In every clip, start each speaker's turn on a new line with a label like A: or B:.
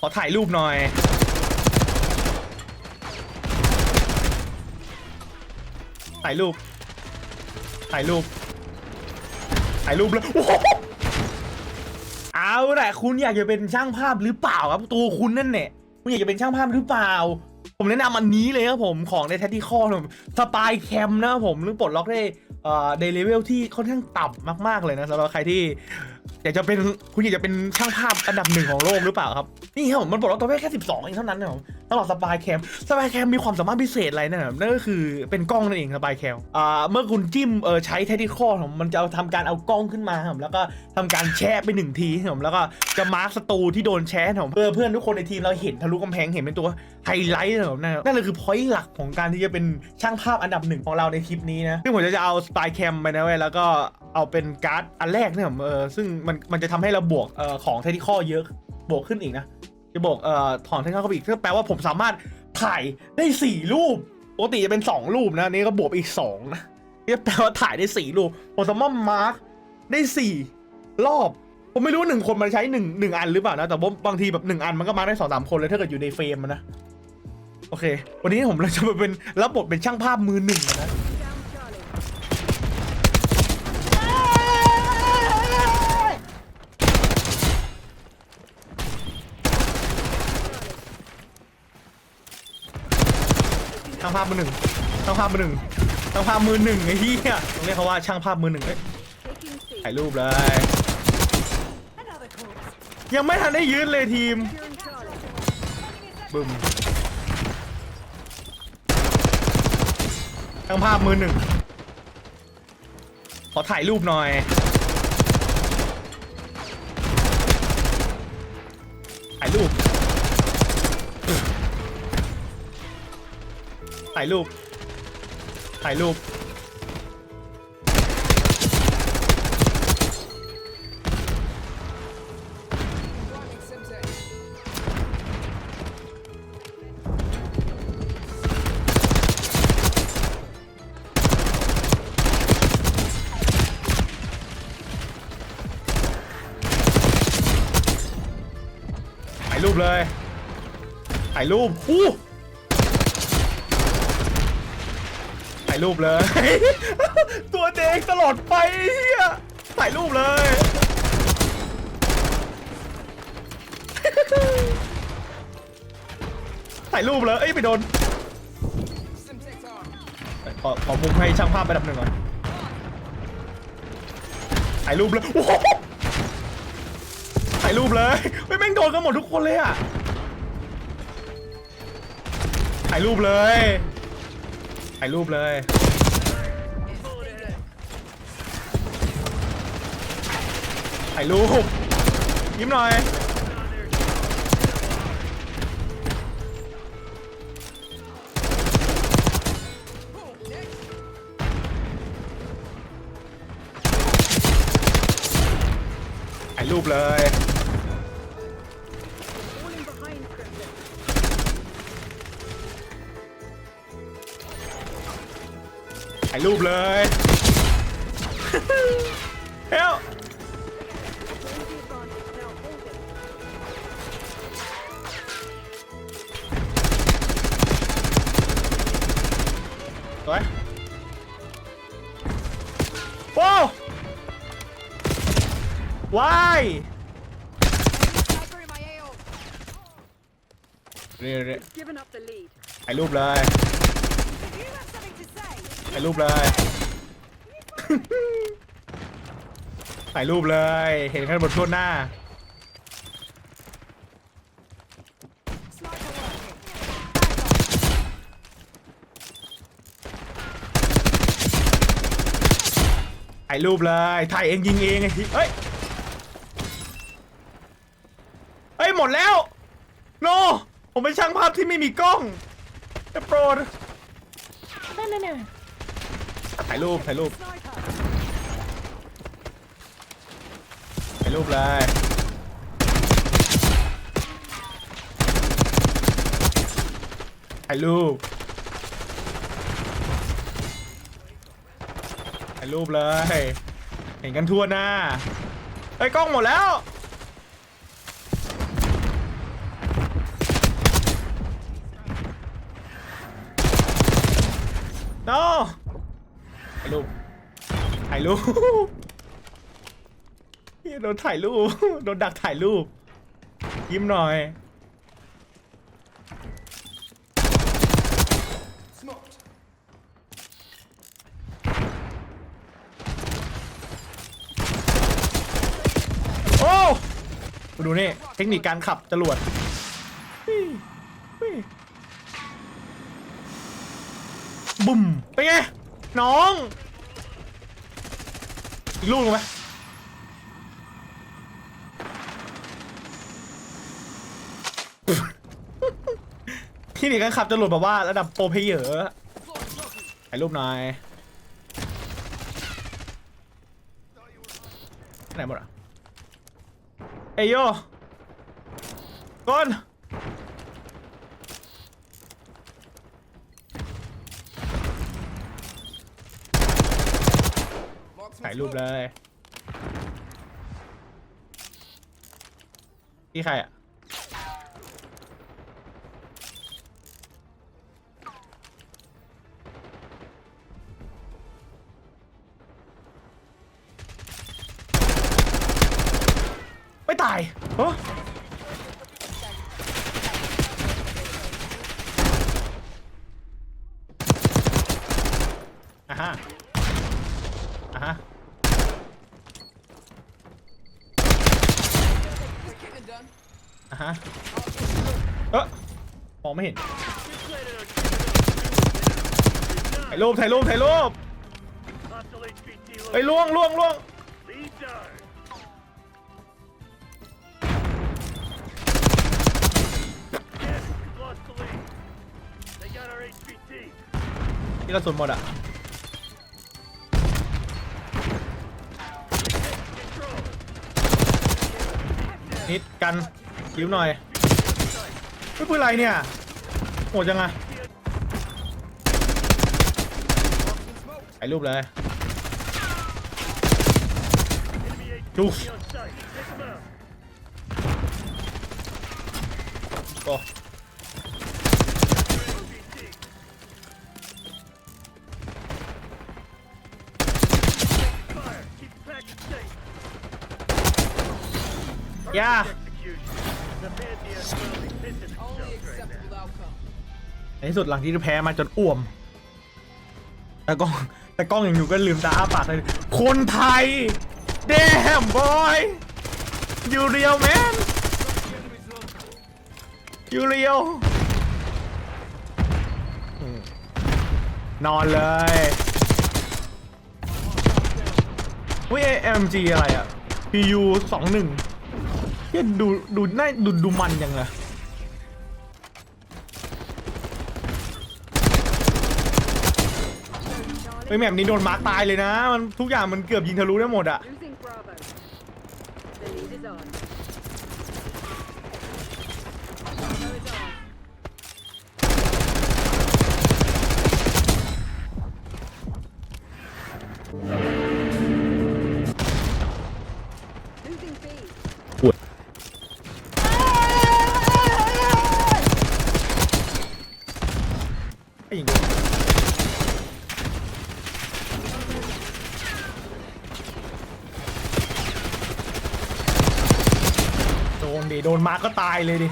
A: ขอถ่ายรูปหน่อย ถ่ายรูป ถ่ายรูป ถ่ายรูปเลยโอ้โหเอาแหละคุณอยากจะเป็นช่างภาพหรือเปล่าครับตัวคุณนั่นเนี่ยคุณอยากจะเป็นช่างภาพหรือเปล่า ผมแนะนำอันนี้เลยครับผมของในแท t ที่ข้อผมสปายแคมนะครับผมหรือปลดล็อกได้ ในเลเวลที่ค่อนข้างต่ำมาก ๆ เลยนะสำหรับใครที่อยากจะเป็นคุณอยากจะเป็นช่างภาพอันดับหนึ่งของโลกหรือเปล่าครับ นี่ครับผมมันบอกว่าตัวเลขแค่ 12 เองเท่านั้นนะครับ ตลอดสปายแคมสปายแคมมีความสามารถพิเศษอะไรนะครับนั่นก็คือเป็นกล้องนั่นเองสปายแคมอ่าเมื่อคุณจิ้มเออใช้เทคนิคอผมมันจะเอาทำการเอากล้องขึ้นมาครับแล้วก็ทำการแชะไปหนึ่งทีครับแล้วก็จะมาร์คศัตรูที่โดนแชะครับเพื่อเพื่อนทุกคนในทีมเราเห็นทะลุกำแพงเห็นเป็นตัวไฮไลท์ครับนั่นนั่นเลยคือพอยต์หลักของการที่จะเป็นช่างภาพอันดับหนึ่งของเราในคลิปนี้นะซึ่งผมจะเอาสปายแคมไปนะเว้ยแล้วก็เอาเป็นการ์ดอันแรกเนี่ยผมเออซึ่งมันมันจะทำให้เราบวกเอ่อของเทคนิคอเยอะบวกขึ้นอีกนะ จะบอกเอ่อถอนเทคนิคเข้าไปอีกก็แปลว่าผมสามารถถ่ายได้4รูปปกติจะเป็น2รูปนะนนี้ก็บวกอีก2นะนี่แปลว่าถ่ายได้4รูปผมสามารถมาร์กได้4รอบผมไม่รู้ว่าหนึ่งคนมันใช้1งหนึ่งอันหรือเปล่านะแต่ว่าบางทีแบบ1อันมันก็มาร์กได้2 3คนเลยถ้าเกิดอยู่ในเฟรมมันนะโอเค วันนี้ผมเลยจะมาเป็นรับบทเป็นช่างภาพมือหนึ่งนะ ภาพมือหนึ่งช่างภาพมือหนึ่งช่างภาพมือหนึ่งไอ้เหี้ยต้องเรียกเขาว่าช่างภาพมือหนึ่งเอ้ยถ่ายรูปเลย ยังไม่ทันได้ยืนเลยทีมบึ้มช่างภาพมือหนึ่งขอถ่ายรูปหน่อยถ่ายรูป ถ่ายรูป ถ่ายรูป ถ่ายรูปเลย ถ่ายรูปอู้ายรูปเลย ตัวเด็กตลอดไปเฮียถ่ายรูปเลยถ่ายรูปเลยเอ้ยไปโดนขอขอมุมให้ช่างภาพไปดับหนึ่งก่อนถ่ายรูปเลยโอ้โหถ่ายรูปเลยไม่แม่งโดนกันหมดทุกคนเลยอะถ่ายรูปเลย ถ่ายรูปเลยถ่ายรูปยิ้มหน่อยถ่ายรูปเลย รูปเลยเฮ้ย
B: Gained the advantage. Now hold it.
A: สวยว้าววาย
B: Sniper in my AO.
A: เรื่อย
B: Given up the lead.
A: ๆถ่ายรูปเลย
B: Do you have something to say?
A: ถ่ายรูปเลย ถ่ายรูปเลย เห็นแค่บนทั่วหน้า ถ่ายรูปเลย ถ่ายเองยิงเองไอ้ที่เฮ้ย เฮ้ย หมดแล้ว โน ผมเป็นช่างภาพที่ไม่มีกล้องจะโปรดนั่นๆ ถ่ายรูปถ่ายรูปถ่ายรูปเลยถ่ายรูปถ่ายรูปเลย เห็นกันทั่วหน้าไอ้กล้องหมดแล้วโน no! ายรูปถ่ายรูปโดนถ่ายรูปโดนดักถ่ายรูป ยิ้มหน่อยโอ้ดูนี่ เทคนิคการขับจรวดบุ่มเป็นไง น้องอีกลูกหนึงไหมที่นี่การขับจรวดแบบว่าระดับโปรเพเยอร์ถ่ายรูปหน่อยไหนหมดอะ เอโยก้นถ่าย รูปเลยที่ใครอะ ไม่ตายเฮ้อะฮะอ่ะเออมองไม่เห็นถ่ายรูปถ่ายรูปถ่ายรูปไอ้ล่วงล่วงล่วง
C: Lead down. Yes, we've lost the lead. They got our HVT.
A: ที่กระสุนหมดอะนิดกัน ยิ้หน่อยไม่เป็นไรเนี่ยโหดจังอะถ่ายรูปเลย
C: ดู
A: โอ้ย่า ในที่สุดหลังที่แพ้มาจนอ่วม แต่กล้องแต่กล้องยังอยู่ก็ลืมตาอ้าปากเลย คนไทย damn boy you real man you real อืมนอนเลยวิ AMG อะไรอะ PU สองหนึ่ง ดูดูน่าดูดูมันยังเลยเฮ้แมปนี้โดนมาร์กตายเลยนะ มันทุกอย่างมันเกือบยิงทะลุได้หมดอะ
B: Losing Bravo. The lead is on.
A: ดิโดนมากก็ตายเลยดิ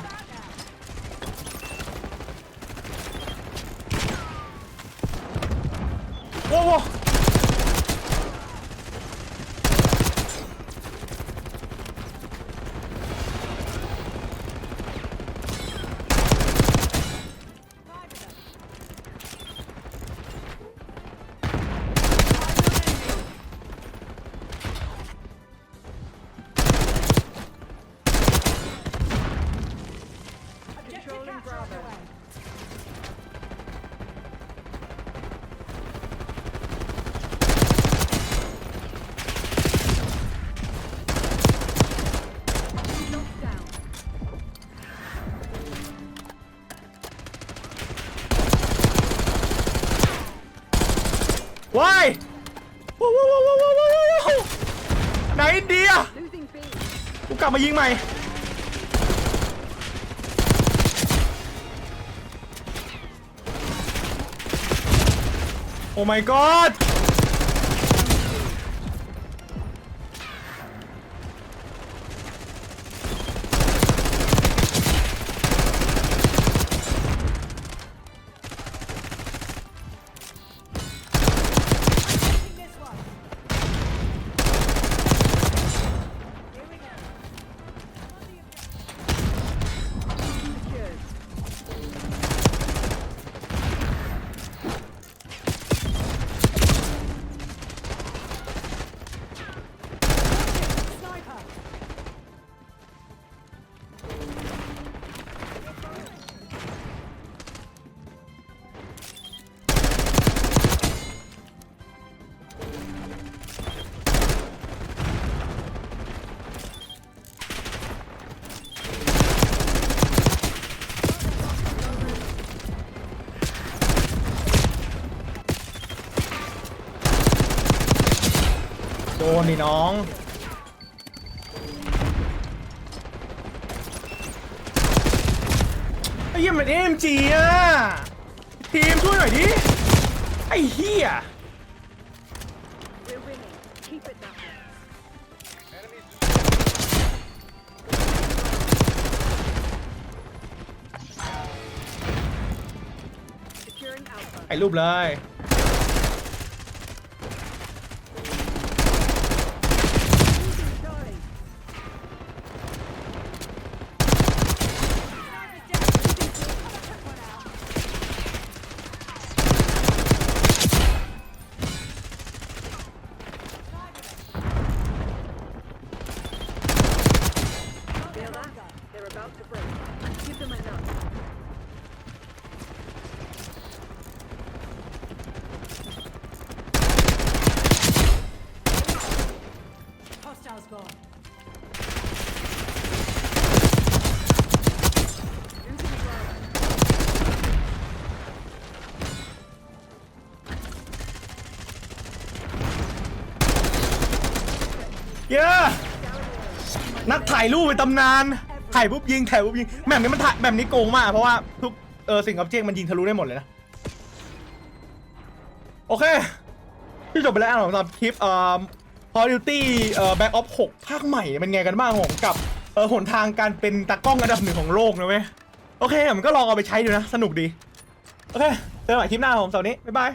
A: โอ้โห ว้ายว้าวว้าวว้าวว้าวว้าวว้าวไหนอินเดีย
B: Losing B.
A: กูกลับมายิงใหม่โอ้ my god นดิน้อง ไอ้เหี้ยมันเอ็มจีอะ ทีมช่วยหน่อยดิ ไอ้เหี้ย
B: We're winning. Keep it that way. Securing Alpha.
A: ถ่ายรูปเลย
B: Losing Charlie. เดี๋ยวนะ They're about to break. Give them enough.
A: เยอะนักถ่ายรูปเป็นตำนาน ถ่ายปุ๊บยิง ถ่ายปุ๊บยิง แบบนี้มันถ่ายแบบนี้โกงมาก เพราะว่าทุกเออสิ่งกับเจกมันยิงทะลุได้หมดเลยนะ โอเค ที่จบไปแล้วสำหรับคลิปอ่า เอ่อ Call of Duty เอ่อแบ็กออฟหกภาคใหม่เป็นไงกันบ้างผมกับเออหนทางการเป็นตากล้องระดับหนึ่งของโลกนะเว้ยโอเคผมก็ลองเอาไปใช้ดูนะ สนุกดี โอเคเจอกันใหม่คลิปหน้าผมสาร์นี้บ๊ายบาย